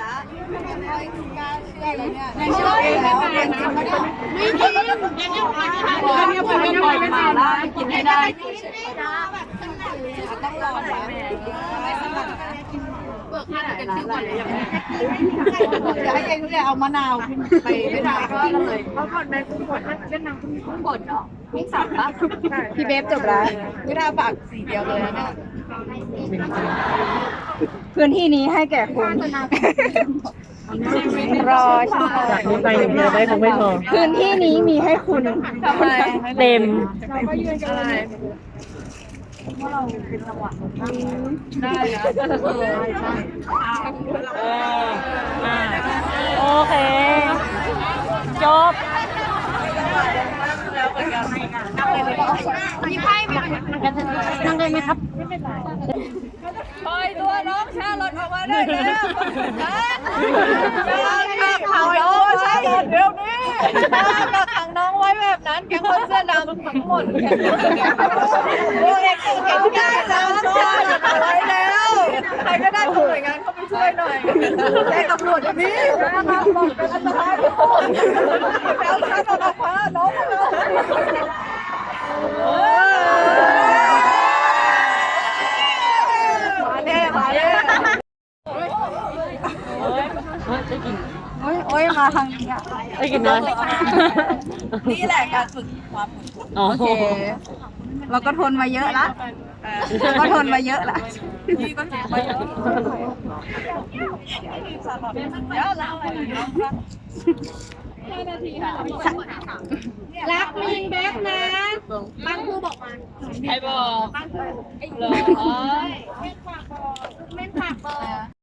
ละไม่กล้าเชื่อเลยเนี่ยเชื่อแล้วเป็นจริงปะเนี่ยไม่จริงยังยังไม่ได้เนี่ยผมไม่ปล่อยมาละกินให้ได้ต้องรอนะไม่สมัครนะเบิกค่าเป็นชื่อก่อนเลยยังไงเดี๋ยวให้เองเนี่ยเอามะนาวไปไม่ได้ก็เลยเขาะก่อนแม่กุ้งกดเวียดนามกุ้งกดเนาะกุ้งสับปะพี่เบฟจบแล้วไม่ได้ปากสีเดียวเลยนะเนี่ย พื้นที่นี้ให้แก่คุณ รอใช่จากนี้ไปอย่างเดียวได้คงไม่พอพื้นที่นี้มีให้คุณทำไมเต็ม ได้นะเอออ่าโอเค จบ มีไพ่ไหมนั่งได้ไหมครับปล่อยตัวน้องชาลอตออกมาได้แล้วกักขังน้องชาลอตเดี๋ยวนี้กักขังน้องไว้แบบนั้นแกงคนเสื้อดำทั้งหมดโอ้ยเก่งได้แล้วชาลอตไว้แล้วใครก็ได้ทุกหน่วยงานเข้าไปช่วยหน่อยแจ้งตำรวจนี่นะคะบอกเป็นอันตรายแล้วชาลอตออกมาน้องมาเลยมาแน่มาแน่ โอ้ยโอ้ยมาทางนี้อะได้กินนะนี่แหละการฝึกความอดทนอ๋อโอเคเราก็ทนมาเยอะละเราก็ทนมาเยอะละพี่ก็เจ็บมาเยอะสารพัดเยอะแล้วอะไรน้องรักรักมิงแบ็กนะตั้งคู่บอกมา ใครบอกตั้งคู่ไอ้เหร